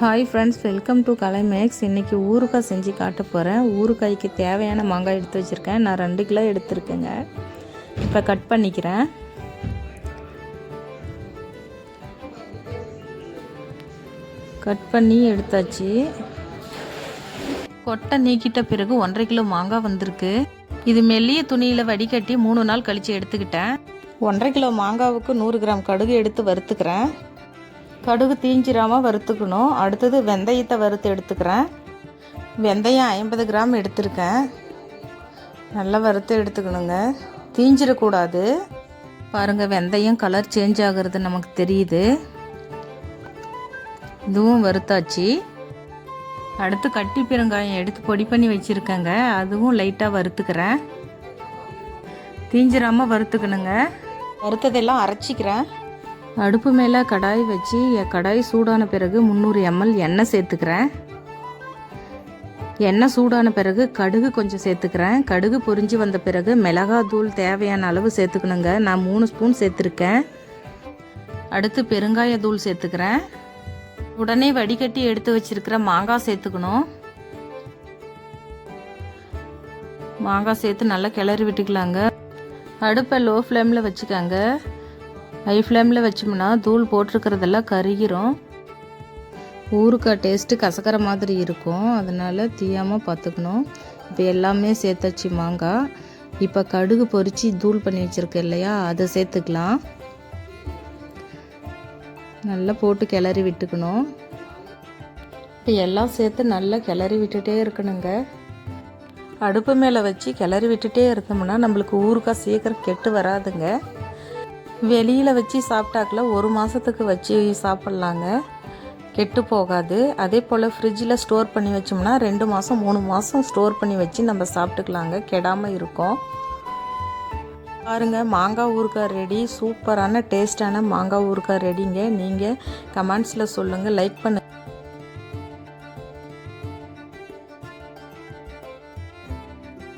Hi friends welcome to கலைமேக்ஸ் இன்றைக்கி ஊறுகாய் செஞ்சு காட்ட போகிறேன் ஊறுகாய்க்கு தேவையான மாங்காய் எடுத்து வச்சுருக்கேன். நான் ரெண்டு கிலோ எடுத்துருக்கேங்க. இப்போ கட் பண்ணிக்கிறேன். கட் பண்ணி எடுத்தாச்சு. கொட்டை நீக்கிட்ட பிறகு ஒன்றரை கிலோ மாங்காய் வந்திருக்கு. இது மெல்லிய துணியில் வடிகட்டி மூணு நாள் கழித்து எடுத்துக்கிட்டேன். ஒன்றரை கிலோ மாங்காவுக்கு நூறு கிராம் கடுகு எடுத்து வறுத்துக்கிறேன். கடுகு தீஞ்சிராமல் வறுத்துக்கணும். அடுத்தது வெந்தயத்தை வறுத்து எடுத்துக்கிறேன். வெந்தயம் ஐம்பது கிராம் எடுத்திருக்கேன். நல்லா வறுத்து எடுத்துக்கணுங்க. தீஞ்சிடக்கூடாது பாருங்கள் வெந்தயம் கலர் சேஞ்ச் ஆகிறது நமக்கு தெரியுது. இதுவும் வறுத்தாச்சு. அடுத்து கட்டி பெருங்காயம் எடுத்து பொடி பண்ணி வச்சுருக்கேங்க. அதுவும் லைட்டாக வறுத்துக்கிறேன். தீஞ்சிராமல் வறுத்துக்கணுங்க. வறுத்ததெல்லாம் அரைச்சிக்கிறேன். அடுப்பு மேலே கடாய் வச்சு கடாய் சூடான பிறகு முந்நூறு எம்எல் எண்ணெய் சேர்த்துக்கிறேன். எண்ணெய் சூடான பிறகு கடுகு கொஞ்சம் சேர்த்துக்கிறேன். கடுகு பொரிஞ்சு வந்த பிறகு மிளகாத்தூள் தேவையான அளவு சேர்த்துக்கணுங்க. நான் மூணு ஸ்பூன் சேர்த்துருக்கேன். அடுத்து பெருங்காய தூள் சேர்த்துக்கிறேன். உடனே வடிகட்டி எடுத்து வச்சிருக்கிற மாங்காய் சேர்த்துக்கணும். மாங்காய் சேர்த்து நல்லா கிளறி விட்டுக்கலாங்க. அடுப்பை லோ ஃப்ளேமில் வச்சுக்கோங்க. ஹை ஃப்ளேமில் வச்சோம்னா தூள் போட்டிருக்கிறதெல்லாம் கருகிரும். ஊறுக்காய் டேஸ்ட்டு கசக்கிற மாதிரி இருக்கும். அதனால் தீயாமல் பார்த்துக்கணும் இப்போ எல்லாமே சேர்த்தாச்சு மாங்காய் இப்போ கடுகு பொறிச்சு தூள் பண்ணி வச்சுருக்கேன் இல்லையா அதை சேர்த்துக்கலாம். நல்லா போட்டு கிளறி விட்டுக்கணும். இப்போ எல்லாம் சேர்த்து நல்லா கிளறி விட்டுட்டே இருக்கணுங்க. அடுப்பு மேலே வச்சு கிளறி விட்டுட்டே இருந்தோம்னா நம்மளுக்கு ஊறுகாய் சீக்கிரம் கெட்டு வராதுங்க. வெளியில் வச்சு சாப்பிட்டாக்குல ஒரு மாதத்துக்கு வச்சு சாப்பிட்லாங்க. கெட்டு போகாது. அதே போல் ஃப்ரிட்ஜில் ஸ்டோர் பண்ணி வச்சோம்னா ரெண்டு மாதம் மூணு மாதம் ஸ்டோர் பண்ணி வச்சு நம்ம சாப்பிட்டுக்கலாங்க. கெடாமல் இருக்கும். பாருங்கள் மாங்காய் ஊறுகாய் ரெடி சூப்பரான டேஸ்டான மாங்காய் ஊறுகாய் ரெடிங்க நீங்கள் கமெண்ட்ஸில் சொல்லுங்கள் லைக் பண்ணு